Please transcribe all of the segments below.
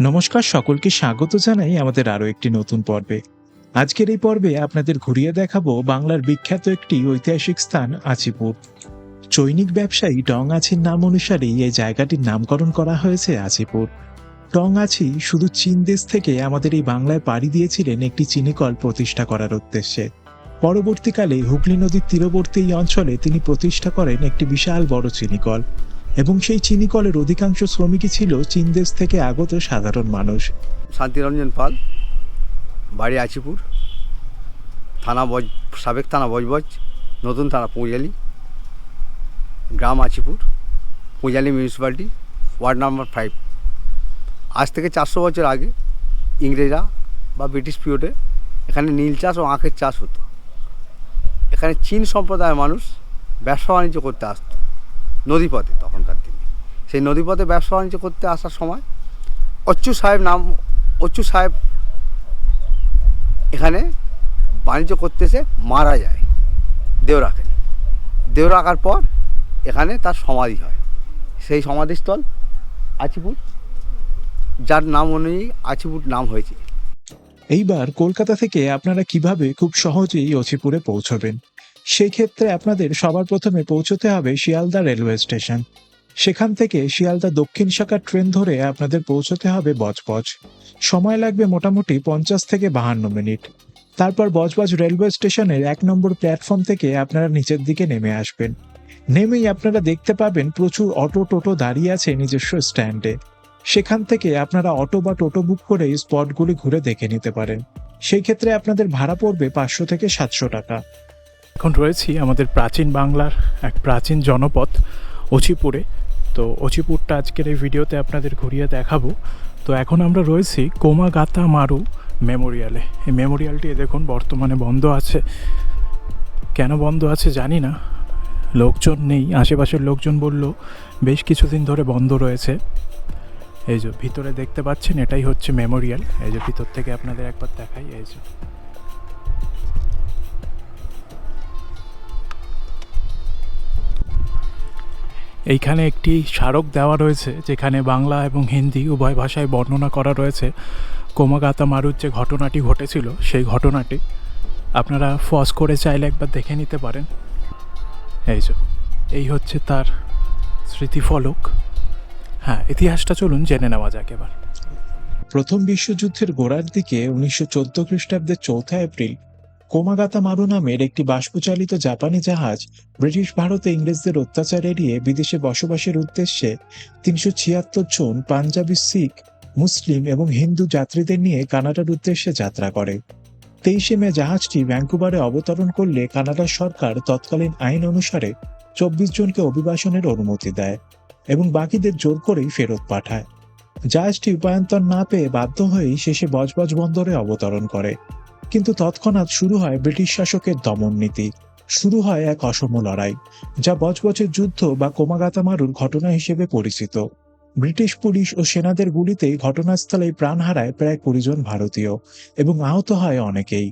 নমস্কার, সকলকে স্বাগত জানাই আমাদের আরও একটি নতুন পর্বে। আজকের এই পর্বে আপনাদের ঘুরিয়ে দেখাবো বাংলার বিখ্যাত একটি ঐতিহাসিক স্থান আচিপুর চৈনিক ব্যবসায়ী টং আছির নাম অনুসারেই এই জায়গাটির নামকরণ করা হয়েছে আচিপুর টং আছি শুধু চীন দেশ থেকে আমাদের এই বাংলায় পাড়ি দিয়েছিলেন একটি চিনিকল প্রতিষ্ঠা করার উদ্দেশ্যে। পরবর্তীকালে হুগলি নদীর তীরবর্তী এই অঞ্চলে তিনি প্রতিষ্ঠা করেন একটি বিশাল বড় চিনিকল এবং সেই চিনিকলের অধিকাংশ শ্রমিকই ছিল চীন দেশ থেকে আগত সাধারণ মানুষ। শান্তিরঞ্জন পাল, বাড়ি আচিপুর থানা বজ, সাবেক থানা বজবজ, নতুন থানা পৌঁজালি, গ্রাম Achipur পৌঁজালি municipality, ward number five. আজ থেকে চারশো বছর আগে ইংরেজরা বা ব্রিটিশ পিরিয়ডে এখানে নীল চাষ ও আখের চাষ হতো। এখানে চীন সম্প্রদায়ের মানুষ ব্যবসা বাণিজ্য করতে আসতো। নদীপথে তখনকার দিনে। সেই নদীপথে ব্যবসা বাণিজ্য করতে আসার সময় অচ্যু সাহেব নাম, অচ্যু সাহেব এখানে বাণিজ্য করতে এসে মারা যায় দেওরাকে। রাখেন দেও পর এখানে তার সমাধি হয়। সেই সমাধিস্থল আচিপুর, যার নাম অনুযায়ী আচিপুর নাম হয়েছে। এইবার কলকাতা থেকে আপনারা কীভাবে খুব সহজেই অচিপুরে পৌঁছবেন? সেই ক্ষেত্রে আপনাদের সবার প্রথমে পৌঁছতে হবে শিয়ালদা রেলওয়ে স্টেশন। সেখান থেকে শিয়ালদা দক্ষিণ শাখার ট্রেন ধরে আপনাদের পৌঁছতে হবে বজবজ। সময় লাগবে মোটামুটি পঞ্চাশ থেকে বাহান্ন মিনিট। তারপর বজবজ রেলওয়ে স্টেশনের এক নম্বর প্ল্যাটফর্ম থেকে আপনারা নিচের দিকে নেমে আসবেন। নেমেই আপনারা দেখতে পাবেন প্রচুর অটো টোটো দাঁড়িয়ে আছে নিজস্ব স্ট্যান্ডে। সেখান থেকে আপনারা অটো বা টোটো বুক করে স্পটগুলি ঘুরে দেখে নিতে পারেন। সেই ক্ষেত্রে আপনাদের ভাড়া পড়বে পাঁচশো থেকে সাতশো টাকা। এখন রয়েছি আমাদের প্রাচীন বাংলার এক প্রাচীন জনপদ, অচিপুরে। তো অচিপুরটা আজকের এই ভিডিওতে আপনাদের ঘুরিয়ে দেখাবো। তো এখন আমরা রয়েছি কোমাগাতা মারু মেমোরিয়ালে। এই মেমোরিয়ালটি দেখুন বর্তমানে বন্ধ আছে। কেন বন্ধ আছে জানি না। লোকজন নেই। আশেপাশের লোকজন বলল, বেশ কিছুদিন ধরে বন্ধ রয়েছে। এই যে ভিতরে দেখতে পাচ্ছেন, এটাই হচ্ছে মেমোরিয়াল। এই যে ভিতর থেকে আপনাদের একবার দেখাই, এই যে। এইখানে একটি স্মারক দেওয়া রয়েছে, যেখানে বাংলা এবং হিন্দি উভয় ভাষায় বর্ণনা করা রয়েছে। কোমাগাতা মারুর যে ঘটনাটি ঘটেছিল, সেই ঘটনাটি আপনারা ফস করে চাইলে একবার দেখে নিতে পারেন। এই যে, এই হচ্ছে তার স্মৃতিফলক। হ্যাঁ ইতিহাসটা চলুন জেনে নেওয়া যাক এবার। প্রথম বিশ্বযুদ্ধের গোড়ার দিকে উনিশশো চোদ্দ খ্রিস্টাব্দের চৌঠা এপ্রিল কোমাগাতা মারু নামের একটি বাষ্পচালিত জাপানি জাহাজ ব্রিটিশ ভারতে ইংরেজদের অত্যাচার এড়িয়ে বিদেশে বসবাসের উদ্দেশ্যে তিনশো ছিয়াত্তর জন পাঞ্জাবি, শিখ, মুসলিম এবং হিন্দু যাত্রীদের নিয়ে কানাডার উদ্দেশ্যে যাত্রা করে। তেইশে মে জাহাজটি ভ্যাঙ্কুভারে অবতরণ করলে কানাডার সরকার তৎকালীন আইন অনুসারে চব্বিশ জনকে অভিবাসনের অনুমতি দেয় এবং বাকিদের জোর করেই ফেরত পাঠায়। জাহাজটি উপায়ন্তর না পেয়ে বাধ্য হয়েই শেষে বজবজ বন্দরে অবতরণ করে। কিন্তু তৎক্ষণাৎ শুরু হয় ব্রিটিশ শাসকের দমন নীতি। শুরু হয় এক অসম লড়াই, যা বজবজের যুদ্ধ বা কোমাগাতামারুর ঘটনা হিসেবে পরিচিত। ব্রিটিশ পুলিশ ও সেনাদের গুলিতে ঘটনাস্থলে প্রাণ হারায় প্রায় কুড়ি জন ভারতীয় এবং আহত হয় অনেকেই।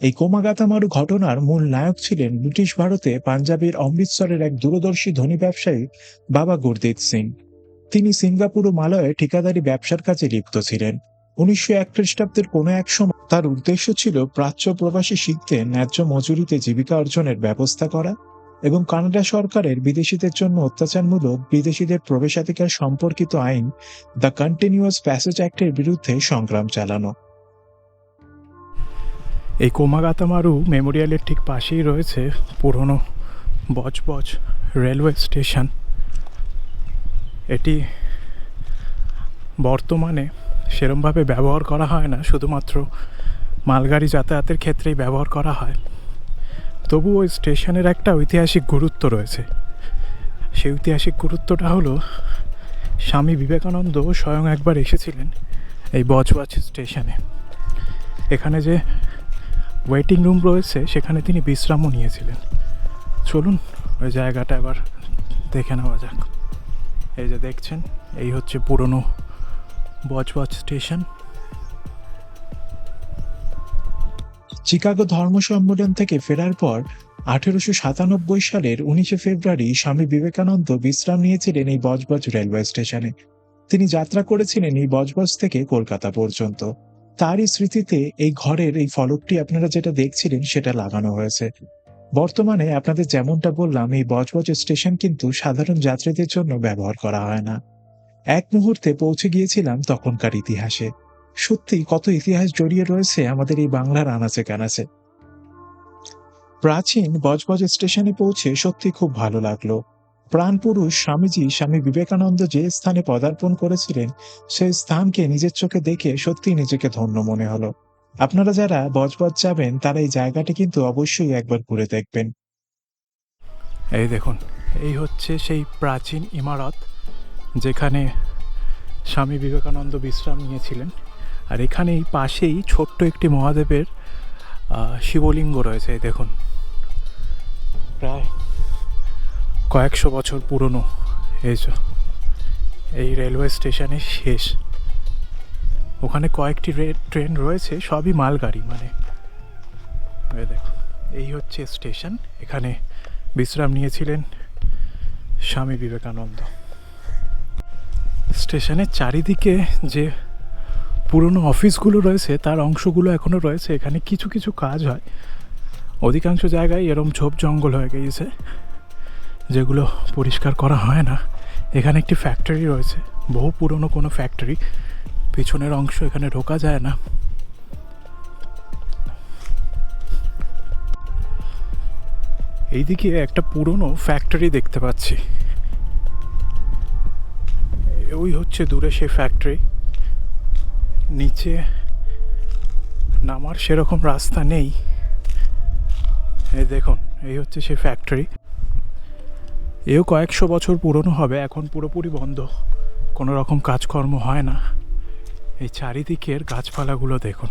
এই কোমাগাতামারু ঘটনার মূল নায়ক ছিলেন ব্রিটিশ ভারতে পাঞ্জাবের অমৃতসরের এক দূরদর্শী ধনী ব্যবসায়ী বাবা গুরদীপ সিং। তিনি সিঙ্গাপুর ও মালয়ে ঠিকাদারি ব্যবসার কাজে লিপ্ত ছিলেন। উনিশশো এক খ্রিস্টাব্দের কোনো এক সময় তার উদ্দেশ্য ছিল প্রাচ্য প্রবাসী শিখদের ন্যায্য মজুরিতে জীবিকা অর্জনের ব্যবস্থা করা এবং কানাডা সরকারের বিদেশিদের জন্য অত্যাচারমূলক বিদেশিদের প্রবেশাধিকার সম্পর্কিত আইন দ্য কন্টিনিউয়াস প্যাসেজ অ্যাক্টের বিরুদ্ধে সংগ্রাম চালানো। এই কোমাগাতামারু মেমোরিয়ালের ঠিক পাশেই রয়েছে পুরনো বজবজ রেলওয়ে স্টেশন। এটি বর্তমানে সেরমভাবে ব্যবহার করা হয় না, শুধুমাত্র মালগাড়ি যাতায়াতের ক্ষেত্রেই ব্যবহার করা হয়। তবু ওই স্টেশনের একটা ঐতিহাসিক গুরুত্ব রয়েছে। সেই ঐতিহাসিক গুরুত্বটা হলো, স্বামী বিবেকানন্দ স্বয়ং একবার এসেছিলেন এই বজবজ স্টেশনে। এখানে যে ওয়েটিং রুম রয়েছে, সেখানে তিনি বিশ্রামও নিয়েছিলেন। চলুন ওই জায়গাটা এবার দেখে নেওয়া যাক। এই যে দেখছেন, এই হচ্ছে পুরনো বজবজ স্টেশন চিকাগো ধর্ম সম্মেলন থেকে ফেরার পর আঠেরোশো সাতানব্বই সালের উনিশে ফেব্রুয়ারি স্বামী বিবেকানন্দ বিশ্রাম নিয়েছিলেন এই বজবজ রেলওয়ে স্টেশনে। তিনি যাত্রা করেছিলেন এই বজবজ থেকে কলকাতা পর্যন্ত। তারই স্মৃতিতে এই ঘরের এই ফলকটি আপনারা যেটা দেখছিলেন সেটা লাগানো হয়েছে। বর্তমানে আপনাদের যেমনটা বললাম, এই বজবজ স্টেশন কিন্তু সাধারণ যাত্রীদের জন্য ব্যবহার করা হয় না। এক মুহূর্তে পৌঁছে গিয়েছিলাম তখনকার ইতিহাসে। সত্যি, কত ইতিহাস জড়িয়ে রয়েছে আমাদের এই বাংলার আনাচে কানাচে। প্রাচীন বজবজ স্টেশনে পৌঁছে সত্যি খুব ভালো লাগল। প্রাণপুরুষ স্বামীজি, স্বামী বিবেকানন্দ যে স্থানে পদার্পণ করেছিলেন, সেই স্থানকে নিজের চোখে দেখে সত্যি নিজেকে ধন্য মনে হলো। আপনারা যারা বজবজ যাবেন তারা এই জায়গাটি কিন্তু অবশ্যই একবার ঘুরে দেখবেন। এই দেখুন, এই হচ্ছে সেই প্রাচীন ইমারত। যেখানে স্বামী বিবেকানন্দ বিশ্রাম নিয়েছিলেন। আর এখানে এই পাশেই ছোট্ট একটি মহাদেবের শিবলিঙ্গ রয়েছে দেখুন। প্রায় কয়েকশো বছর পুরনো এই এই রেলওয়ে স্টেশনের শেষ। ওখানে কয়েকটি ট্রেন রয়েছে, সবই মালগাড়ি মানে। দেখুন, এই হচ্ছে স্টেশন, এখানে বিশ্রাম নিয়েছিলেন স্বামী বিবেকানন্দ। স্টেশনের চারিদিকে যে পুরনো অফিসগুলো রয়েছে, তার অংশগুলো এখনও রয়েছে। এখানে কিছু কিছু কাজ হয়। অধিকাংশ জায়গায় এরম ঝোপ জঙ্গল হয়ে গিয়েছে, যেগুলো পরিষ্কার করা হয় না। এখানে একটি ফ্যাক্টরি রয়েছে, বহু পুরনো কোনো ফ্যাক্টরি পিছনের অংশ এখানে ঢোকা যায় না। এইদিকে একটা পুরনো ফ্যাক্টরি দেখতে পাচ্ছি। ওই হচ্ছে দূরে সেই ফ্যাক্টরি নিচে নামার সেরকম রাস্তা নেই। এই দেখুন, এই হচ্ছে সেই ফ্যাক্টরি এও কয়েকশো বছর পুরনো হবে, এখন পুরোপুরি বন্ধ। কোনো রকম কাজকর্ম হয় না। এই চারিদিকের গাছপালাগুলো দেখুন।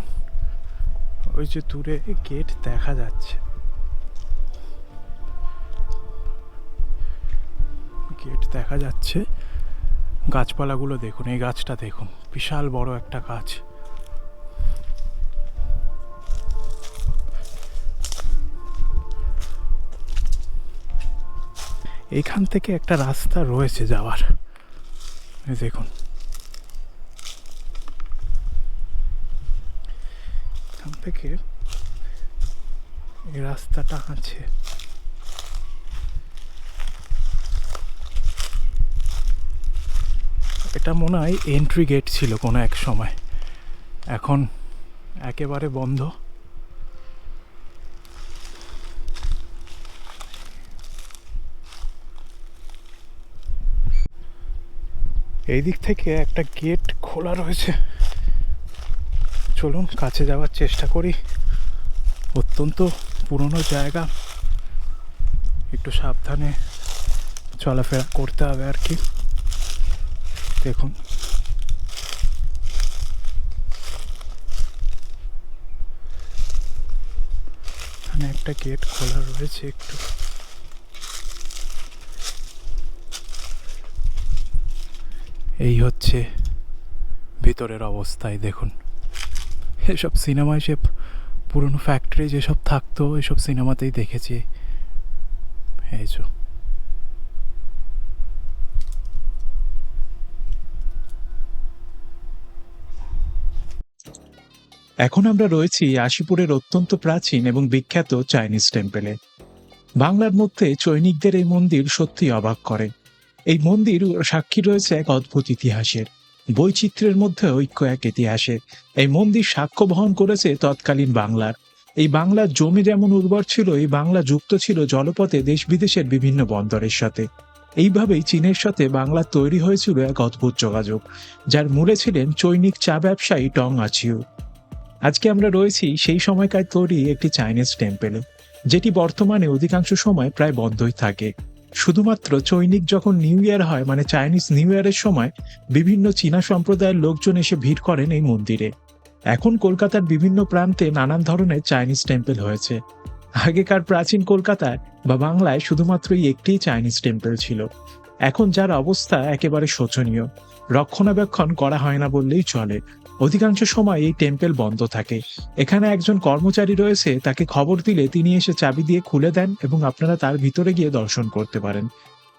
ওই যে দূরে গেট দেখা যাচ্ছে। গেট দেখা যাচ্ছে। গাছপালাগুলো দেখুন, এই গাছটা দেখুন, বিশাল বড় একটা গাছ। এখান থেকে একটা রাস্তা রয়েছে যাওয়ার। দেখুন। এখান থেকে এই রাস্তাটা আছে। এটা মনে হয় এন্ট্রি গেট ছিল কোনো এক সময়। এখন একেবারে বন্ধ। এই দিক থেকে একটা গেট খোলা রয়েছে। চলুন, কাছে যাওয়ার চেষ্টা করি। অত্যন্ত পুরনো জায়গা। একটু সাবধানে চলাফেরা করতে হবে আর কি। দেখুন এখানে। একটা গেট খোলা রয়েছে একটু। এই হচ্ছে ভিতরের অবস্থায় দেখুন। এসব সিনেমায় সে পুরনো ফ্যাক্টরি যেসব থাকতো, এসব সিনেমাতেই দেখেছি। এই এখন আমরা রয়েছি আশিপুরের অত্যন্ত প্রাচীন এবং বিখ্যাত চাইনিজ টেম্পেলে। বাংলার মধ্যে চৈনিকদের এই মন্দির সত্যি অবাক করে। এই মন্দির সাক্ষী রয়েছে এক অদ্ভুত ইতিহাসের। বৈচিত্র্যের মধ্যে ঐক্য এক ইতিহাসের এই মন্দির সাক্ষ্য বহন করেছে তৎকালীন বাংলার। এই বাংলার জমি যেমন উর্বর ছিল, এই বাংলা যুক্ত ছিল জলপথে দেশ বিদেশের বিভিন্ন বন্দরের সাথে। এইভাবেই চীনের সাথে বাংলার তৈরি হয়েছিল এক অদ্ভুত যোগাযোগ, যার মূলে ছিলেন চৈনিক চা ব্যবসায়ী টং আচিউ। আজকে আমরা রয়েছি সেই সময়কার তৈরি একটি চাইনিজ টেম্পেলে, যেটি বর্তমানে অধিকাংশ সময় প্রায় বন্ধই থাকে। শুধুমাত্র চৈনিক যখন নিউ ইয়ার হয় মানে চাইনিজ নিউ ইয়ারের সময়, বিভিন্ন চীনা সম্প্রদায়ের লোকজন এসে ভিড় করেন এই মন্দিরে। এখন কলকাতার বিভিন্ন প্রান্তে নানান ধরনের চাইনিজ টেম্পেল হয়েছে। আগেকার প্রাচীন কলকাতায় বা বাংলায় শুধুমাত্র এই একটিই চাইনিজ টেম্পল ছিল। এখন যার অবস্থা একেবারে শোচনীয়। রক্ষণাবেক্ষণ করা হয় না বললেই চলে। অধিকাংশ সময় এই টেম্পেল বন্ধ থাকে। এখানে একজন কর্মচারী রয়েছে, তাকে খবর দিলে তিনি এসে চাবি দিয়ে খুলে দেন এবং আপনারা তার ভিতরে গিয়ে দর্শন করতে পারেন।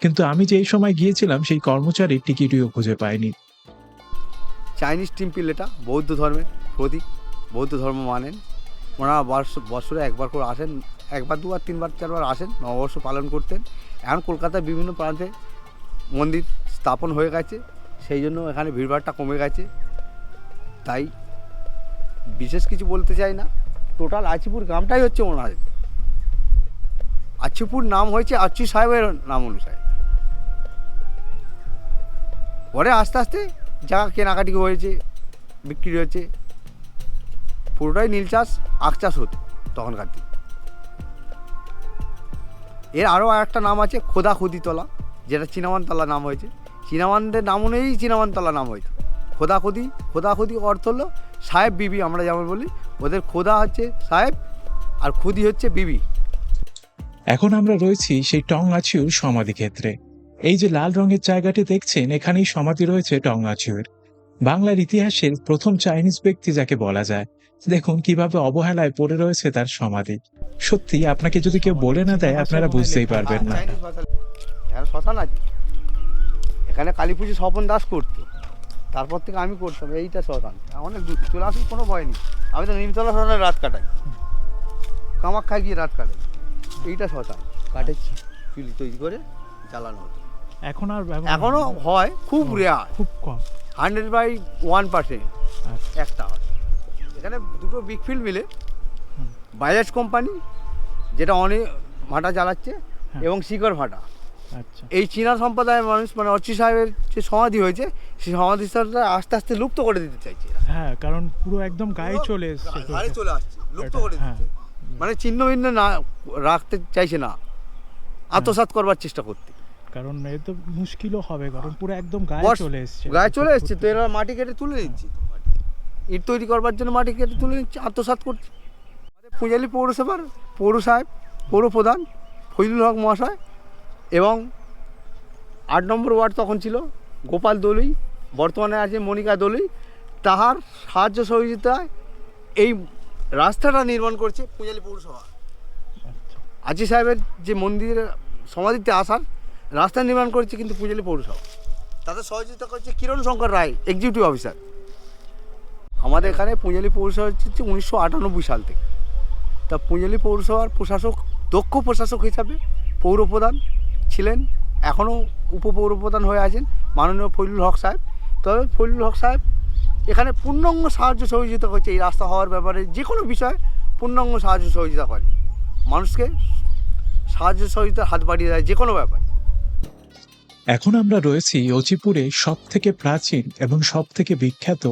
কিন্তু আমি যেই সময় গিয়েছিলাম, সেই কর্মচারীর টিকিটিও খুঁজে পাইনি চাইনিজ টেম্পল এটা, বৌদ্ধ ধর্মের প্রতীক। বৌদ্ধ ধর্ম মানেন। ওনারা বর্ষ বছরে একবার করে আসেন, একবার, দুবার, তিনবার, চারবার আসেন, নববর্ষ পালন করতেন। এখন কলকাতার বিভিন্ন প্রান্তে মন্দির স্থাপন হয়ে গেছে, সেই জন্য এখানে ভিড়ভাড়টা কমে গেছে। তাই বিশেষ কিছু বলতে চাই না। টোটাল আচিপুর গ্রামটাই হচ্ছে ওনার আচিপুর নাম হয়েছে আচ্ছু সাহেবের নাম অনুসারে। পরে আস্তে আস্তে যা কেনাকাটি হয়েছে, বিক্রি হয়েছে, পুরোটাই নীল চাষ, আখ চাষ হতো তখনকার দিন। এর আরও একটা নাম আছে খোদা খুদিতলা, যেটা চিনামানতলা নাম হয়েছে। চিনামানদের নাম অনুযায়ী চিনামানতলা নাম হয়েছে। খোদা খুদি খোদা খুদি অর্থ হলো সাহেব বিবি আমরা যেমন বলি ওদের খোদা হচ্ছে সাহেব আর খুদি হচ্ছে বিবি। এখন আমরা রয়েছি সেই টং আছিউর সমাধি ক্ষেত্রে। এই যে লাল রঙের জায়গাটি দেখছেন এখানেই সমাধি রয়েছে টং আছিউর বাংলার ইতিহাসের প্রথম চাইনিজ ব্যক্তি যাকে বলা যায়। দেখুন কীভাবে অবহেলায় পড়ে রয়েছে তার সমাধি। সত্যি আপনাকে যদি কেউ বলে না দেয় আপনারা বুঝতেই পারবেন না। শ্মশান আছে এখানে কালী পুজো স্বপন দাস করতো। তারপর থেকে আমি করতাম এইটা শ্মশান অনেক দূর চলে আসুন কোনো ভয় নেই। আমি তো নিমতলা শ্মশানে রাত কাটাই। কামাখ্যায় গিয়ে রাত কাটাই এইটা শ্মশান কাঠের চুলি তৈরি করে জ্বালানো হতো এখন আর এখনও হয় খুব রেয়ার খুব কম। হান্ড্রেড বাই ওয়ান পার্সেন্ট একটা হয়। এখানে দুটো বিগ ফিল্ড মিলে। বাজাজ কোম্পানি যেটা অনেক ভাটা চালাচ্ছে হ্যাঁ। এবং শিকড় ভাটা। এই চীনা সম্প্রদায়ের মানুষ মানে অচ্যু সাহেবের যে সমাধি হয়েছে সেই সমাধি স্থলটা আস্তে আস্তে লুপ্ত করে দিতে চাইছে হ্যাঁ কারণ পুরো একদম গায়ে চলে এসছে গায়ে চলে আসছে লুপ্ত করে হ্যাঁ। মানে চিহ্ন ভিন্ন না রাখতে চাইছে না। আত্মসাৎ করবার চেষ্টা করতে। কারণ এ তো মুশকিলও হবে কারণ পুরো একদম গায়ে চলে এসছে। গায়ে চলে এসছে তো এরা মাটি কেটে তুলে নিচ্ছে। ইট তৈরি করবার জন্য মাটি কেটে তুলে নিচ্ছে আত্মসাৎ করছে। আমাদের পূজালি পৌরসভার পৌর সাহেব পৌর প্রধান ফজলুল হক মহাশয় এবং আট নম্বর ওয়ার্ড তখন ছিল গোপাল দলুই, বর্তমানে আছে মনিকা দলুই। তাহার সাহায্য সহযোগিতায় এই রাস্তাটা নির্মাণ করছে পূজালি পৌরসভা। আজি সাহেবের যে মন্দিরের সমাধিতে আসার রাস্তা নির্মাণ করেছে কিন্তু পূজালি পৌরসভা। তাদের সহযোগিতা করছে কিরণ শঙ্কর রায় এক্সিকিউটিভ অফিসার আমাদের এখানে পুঁজালি পৌরসভা হচ্ছে উনিশশো আটানব্বই সাল থেকে। তা পুঁজালি পৌরসভার প্রশাসক, দক্ষ প্রশাসক হিসাবে পৌরপ্রধান ছিলেন, এখনও উপপৌরপ্রধান হয়ে আছেন মাননীয় ফজলুল হক সাহেব। তবে ফজলুল হক সাহেব এখানে পূর্ণাঙ্গ সাহায্য সহযোগিতা করছে, এই রাস্তা হওয়ার ব্যাপারে যে কোনো বিষয়ে পূর্ণাঙ্গ সাহায্য সহযোগিতা করে। মানুষকে সাহায্য সহযোগিতার হাত বাড়িয়ে দেয় যে কোনো ব্যাপারে। এখন আমরা রয়েছি অচিপুরে সব থেকে প্রাচীন এবং সব থেকে বিখ্যাত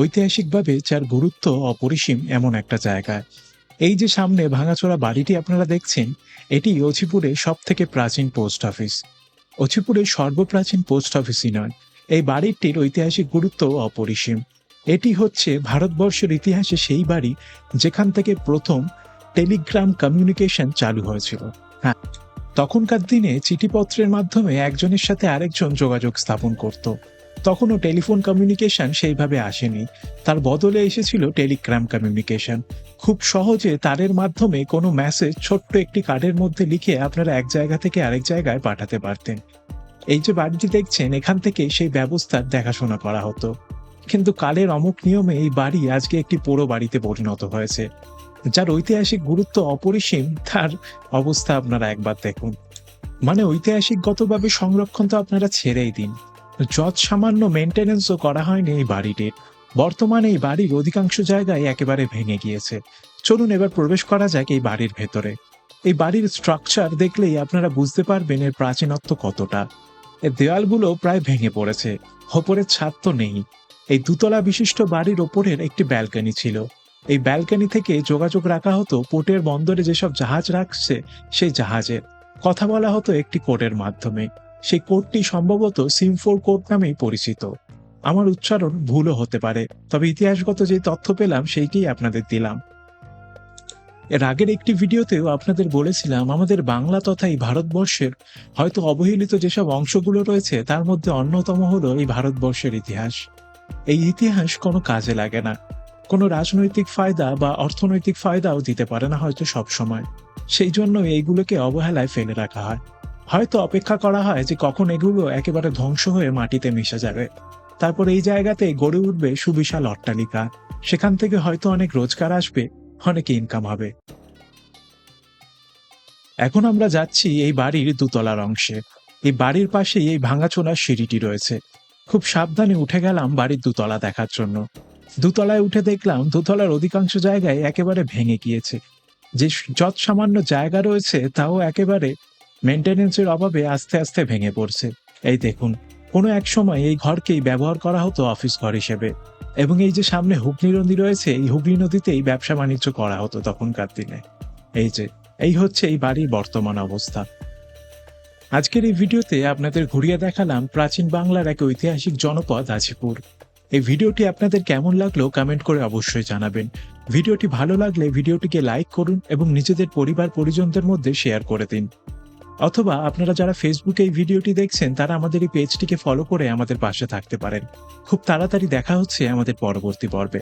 ঐতিহাসিকভাবে যার গুরুত্ব অপরিসীম এমন একটা জায়গায়। এই যে সামনে ভাঙাচোরা বাড়িটি আপনারা দেখছেন, এটি অচিপুরে সব থেকে প্রাচীন পোস্ট অফিস। অচিপুরের সর্বপ্রাচীন পোস্ট অফিসই নয়, এই বাড়িটির ঐতিহাসিক গুরুত্ব অপরিসীম। এটি হচ্ছে ভারতবর্ষের ইতিহাসে সেই বাড়ি যেখান থেকে প্রথম টেলিগ্রাম কমিউনিকেশন চালু হয়েছিল। হ্যাঁ তখনকার দিনে চিঠিপত্রের মাধ্যমে একজনের সাথে আরেকজন যোগাযোগ স্থাপন করত। তখনও টেলিফোন কমিউনিকেশন সেইভাবে আসেনি। তার বদলে এসেছিল টেলিগ্রাম কমিউনিকেশন খুব সহজে তারের মাধ্যমে কোনো মেসেজ ছোট্ট একটি কার্ডের মধ্যে লিখে আপনারা এক জায়গা থেকে আরেক জায়গায় পাঠাতে পারতেন। এই যে বাড়িটি দেখছেন, এখান থেকে সেই ব্যবস্থার দেখাশোনা করা হতো। কিন্তু কালের অমুক নিয়মে এই বাড়ি আজকে একটি পোড়ো বাড়িতে পরিণত হয়েছে। যার ঐতিহাসিক গুরুত্ব অপরিসীম, তার অবস্থা আপনারা একবার দেখুন। মানে ঐতিহাসিকগতভাবে সংরক্ষণ তো আপনারা ছেড়েই দিন। যত সামান্য মেনটেনেন্সও করা হয়নি এই বাড়িটির বর্তমানে এই বাড়ির অধিকাংশ জায়গায় একেবারে ভেঙে গিয়েছে। চলুন এবার প্রবেশ করা যাক এই বাড়ির ভেতরে। এই বাড়ির স্ট্রাকচার দেখলেই আপনারা বুঝতে পারবেন এর প্রাচীনত্ব কতটা। এর দেওয়ালগুলো প্রায় ভেঙে পড়েছে, ওপরের ছাদ তো নেই। এই দুতলা বিশিষ্ট বাড়ির ওপরের একটি ব্যালকনি ছিল। এই ব্যালকনি থেকে যোগাযোগ রাখা হতো পোর্টের বন্দরে যেসব জাহাজ রাখছে সেই জাহাজের। কথা বলা হতো একটি কোডের মাধ্যমে। সেই কোডটি সম্ভবত সিমফোর কোড নামেই পরিচিত। আমার উচ্চারণ ভুলও হতে পারে, তবে ইতিহাসগত যে তথ্য পেলাম সেইটিই আপনাদের দিলাম। এর আগের একটি ভিডিওতেও আপনাদের বলেছিলাম, আমাদের বাংলা তথা এই ভারতবর্ষের হয়তো অবহেলিত যেসব অংশগুলো রয়েছে, তার মধ্যে অন্যতম হলো এই ভারতবর্ষের ইতিহাস। এই ইতিহাস কোনো কাজে লাগে না। কোনো রাজনৈতিক ফায়দা বা অর্থনৈতিক ফায়দাও দিতে পারে না হয়তো সব সময় সেই জন্য এইগুলোকে অবহেলায় ফেলে রাখা হয়। হয়তো অপেক্ষা করা হয় যে কখন এগুলো একেবারে ধ্বংস হয়ে মাটিতে মিশে যাবে। তারপর এই জায়গাতে গড়ে উঠবে সুবিশাল অট্টালিকা। সেখান থেকে হয়তো অনেক রোজগার আসবে, অনেক ইনকাম হবে। এখন আমরা যাচ্ছি এই বাড়ির দুতলার অংশে। এই বাড়ির পাশেই এই ভাঙাচোরা সিঁড়িটি রয়েছে। খুব সাবধানে উঠে গেলাম বাড়ির দুতলা দেখার জন্য। দুতলায় উঠে দেখলাম দুতলার অধিকাংশ জায়গায় একেবারে ভেঙে গিয়েছে। যে যৎ সামান্য জায়গা রয়েছে, তাও একেবারে মেনটেনেন্সের অভাবে আস্তে আস্তে ভেঙে পড়ছে। এই দেখুন, কোনো এক সময় এই ঘরকেই ব্যবহার করা হতো অফিস ঘর হিসেবে। এবং এই যে সামনে হুগলি নদী রয়েছে, এই হুগলি নদীতেই ব্যবসা বাণিজ্য করা হতো তখনকার দিনে। এই যে, এই হচ্ছে এই বাড়ির বর্তমান অবস্থা। আজকের এই ভিডিওতে আপনাদের ঘুরিয়ে দেখালাম প্রাচীন বাংলার এক ঐতিহাসিক জনপদ আজিপুর এই ভিডিওটি আপনাদের কেমন লাগল কমেন্ট করে অবশ্যই জানাবেন। ভিডিওটি ভালো লাগলে ভিডিওটিকে লাইক করুন এবং নিজেদের পরিবার পরিজনদের মধ্যে শেয়ার করে দিন। অথবা আপনারা যারা ফেসবুকে এই ভিডিওটি দেখছেন, তারা আমাদের এই পেজটিকে ফলো করে আমাদের পাশে থাকতে পারেন। খুব তাড়াতাড়ি দেখা হচ্ছে আমাদের পরবর্তী পর্বে।